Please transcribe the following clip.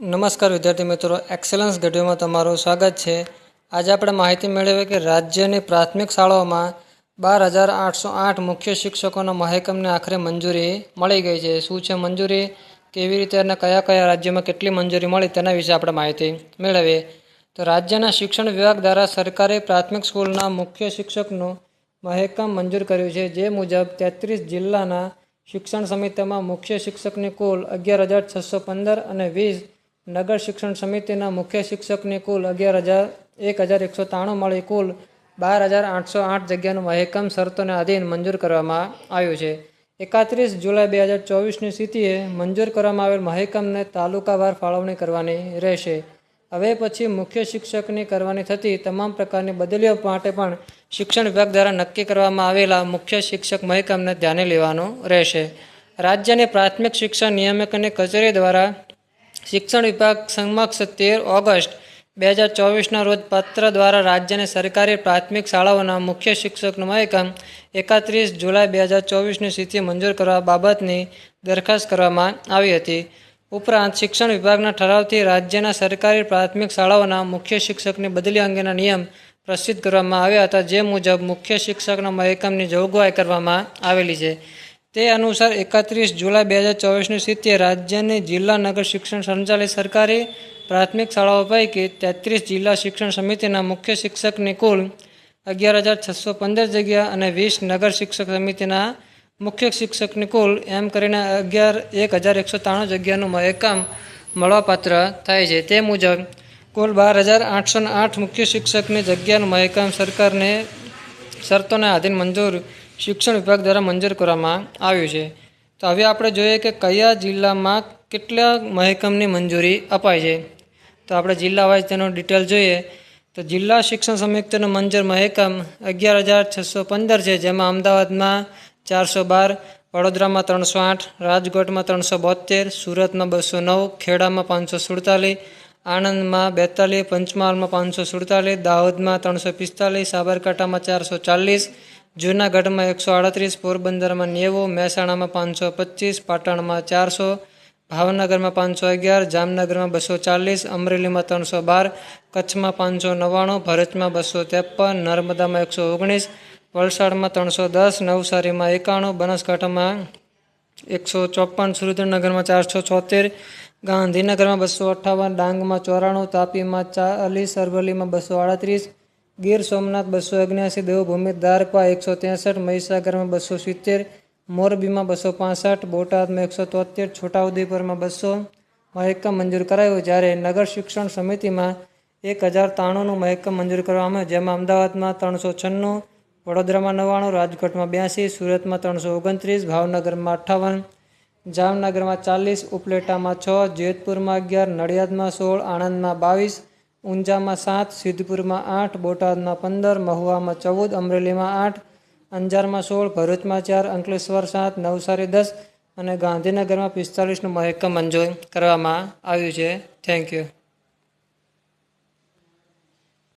નમસ્કાર વિદ્યાર્થી મિત્રો. એક્સેલન્સ ગઢવીમાં તમારું સ્વાગત છે. આજે આપણે માહિતી મેળવીએ કે રાજ્યની પ્રાથમિક શાળાઓમાં બાર હજાર આઠસો આઠ મુખ્ય શિક્ષકોના મહેકમને આખરે મંજૂરી મળી ગઈ છે. શું છે મંજૂરી? કેવી રીતે અને કયા કયા રાજ્યોમાં કેટલી મંજૂરી મળી તેના વિશે આપણે માહિતી મેળવીએ. તો રાજ્યના શિક્ષણ વિભાગ દ્વારા સરકારે પ્રાથમિક સ્કૂલના મુખ્ય શિક્ષકનું મહેકમ મંજૂર કર્યું છે. જે મુજબ તેત્રીસ જિલ્લાના શિક્ષણ સમિતિમાં મુખ્ય શિક્ષકની કુલ અગિયાર હજાર છસો પંદર અને વીસ નગર શિક્ષણ સમિતિના મુખ્ય શિક્ષકની કુલ અગિયાર હજાર, એક હજાર એકસો ત્રાણું મળી કુલ બાર હજાર આઠસો આઠ જગ્યાનું મહેકમ શરતોને આધીન મંજૂર કરવામાં આવ્યું છે. એકત્રીસ જુલાઈ બે હજાર ચોવીસની સ્થિતિએ મંજૂર કરવામાં આવેલ મહેકમને તાલુકાવાર ફાળવણી કરવાની રહેશે. હવે પછી મુખ્ય શિક્ષકની કરવાની થતી તમામ પ્રકારની બદલીઓ માટે પણ શિક્ષણ વિભાગ દ્વારા નક્કી કરવામાં આવેલા મુખ્ય શિક્ષક મહેકમને ધ્યાને લેવાનું રહેશે. રાજ્યની પ્રાથમિક શિક્ષણ નિયામકની કચેરી દ્વારા શિક્ષણ વિભાગ સમક્ષ તેર ઓગસ્ટ બે હજાર ચોવીસના રોજ પત્ર દ્વારા રાજ્યની સરકારી પ્રાથમિક શાળાઓના મુખ્ય શિક્ષકનું મહેકમ એકત્રીસ જુલાઈ બે હજાર ચોવીસની સ્થિતિ મંજૂર કરવા બાબતની દરખાસ્ત કરવામાં આવી હતી. ઉપરાંત શિક્ષણ વિભાગના ઠરાવથી રાજ્યના સરકારી પ્રાથમિક શાળાઓના મુખ્ય શિક્ષકની બદલી અંગેના નિયમ પ્રસિદ્ધ કરવામાં આવ્યા હતા, જે મુજબ મુખ્ય શિક્ષકના મહેકમની જોગવાઈ કરવામાં આવેલી છે. તે અનુસાર એકત્રીસ જુલાઈ બે હજાર ચોવીસની સ્થિતિએ રાજ્યની જિલ્લા નગર શિક્ષણ સંચાલિત સરકારી પ્રાથમિક શાળાઓ પૈકી તેત્રીસ જિલ્લા શિક્ષણ સમિતિના મુખ્ય શિક્ષકની કુલ અગિયાર હજાર છસો પંદર જગ્યા અને વીસ નગર શિક્ષક સમિતિના મુખ્ય શિક્ષકની કુલ એમ કરીને અગિયાર એક હજાર એકસો ત્રાણું જગ્યાનું મહેકામ મળવાપાત્ર થાય છે. તે મુજબ, કુલ બાર હજાર આઠસો આઠ મુખ્ય શિક્ષકની જગ્યાનું મહેકામ સરકારને શરતોને આધીન મંજૂર શિક્ષણ વિભાગ દ્વારા મંજૂર કરવામાં આવ્યું છે. તો હવે આપણે જોઈએ કે કયા જિલ્લામાં કેટલા મહેકમની મંજૂરી અપાય છે. તો આપણે જિલ્લા વાઇઝ તેનો ડિટેલ જોઈએ. તો જિલ્લા શિક્ષણ સંયુક્તનો મંજૂર મહેકમ અગિયાર હજાર છસો પંદર છે, જેમાં અમદાવાદમાં ચારસો બાર, વડોદરામાં ત્રણસો આઠ, રાજકોટમાં ત્રણસો બોતેર સુરતમાં બસો નવ, ખેડામાં પાંચસો સુડતાલીસ, આણંદમાં બેતાલીસ, પંચમહાલમાં પાંચસો સુડતાલીસ, દાહોદમાં ત્રણસો પિસ્તાલીસ, સાબરકાંઠામાં ચારસો ચાલીસ જૂનાગઢમાં એકસો આડત્રીસ, પોરબંદરમાં નેવું, મહેસાણામાં પાંચસો પચીસ, પાટણમાં ચારસો, ભાવનગરમાં પાંચસો અગિયાર, જામનગરમાં બસો ચાલીસ, અમરેલીમાં ત્રણસો બાર, કચ્છમાં પાંચસો નવ્વાણું, ભરૂચમાં બસો ત્રેપન, નર્મદામાં એકસો ઓગણીસ, વલસાડમાં ત્રણસો દસ, નવસારીમાં એકાણું, બનાસકાંઠામાં એકસો ચોપન, સુરેન્દ્રનગરમાં ચારસો છોતેર, ગાંધીનગરમાં બસો અઠ્ઠાવન, ડાંગમાં ચોરાણું, તાપીમાં ચાલીસ, અરવલ્લીમાં બસો આડત્રીસ ગીર સોમનાથ બસો અગ્યાસી, દેવભૂમિ દ્વારકા એકસો ત્રેસઠ, મહીસાગરમાં બસો સિત્તેર, મોરબીમાં બસો પાસઠ, બોટાદમાં એકસો તોતેર, છોટાઉદેપુરમાં બસો. મહેકમ મંજૂર કરાયું જ્યારે નગર શિક્ષણ સમિતિમાં એક હજાર ત્રાણુંનું મહેકમ મંજૂર કરવામાં આવ્યું જેમાં અમદાવાદમાં ત્રણસો છન્નું, વડોદરામાં નવ્વાણું, રાજકોટમાં બ્યાસી, સુરતમાં ત્રણસો ઓગણત્રીસ, ભાવનગરમાં અઠ્ઠાવન, જામનગરમાં ચાલીસ, ઉપલેટામાં છ, જેતપુરમાં અગિયાર, નડિયાદમાં સોળ, આણંદમાં બાવીસ ઊંઝામાં સાત, સિદ્ધપુરમાં આઠ, બોટાદમાં પંદર, મહુવામાં ચૌદ, અમરેલીમાં આઠ, અંજારમાં સોળ, ભરૂચમાં ચાર, અંકલેશ્વર સાત, નવસારી દસ અને ગાંધીનગરમાં પિસ્તાલીસનું મહેકમ મંજૂર કરવામાં આવ્યું છે. Thank you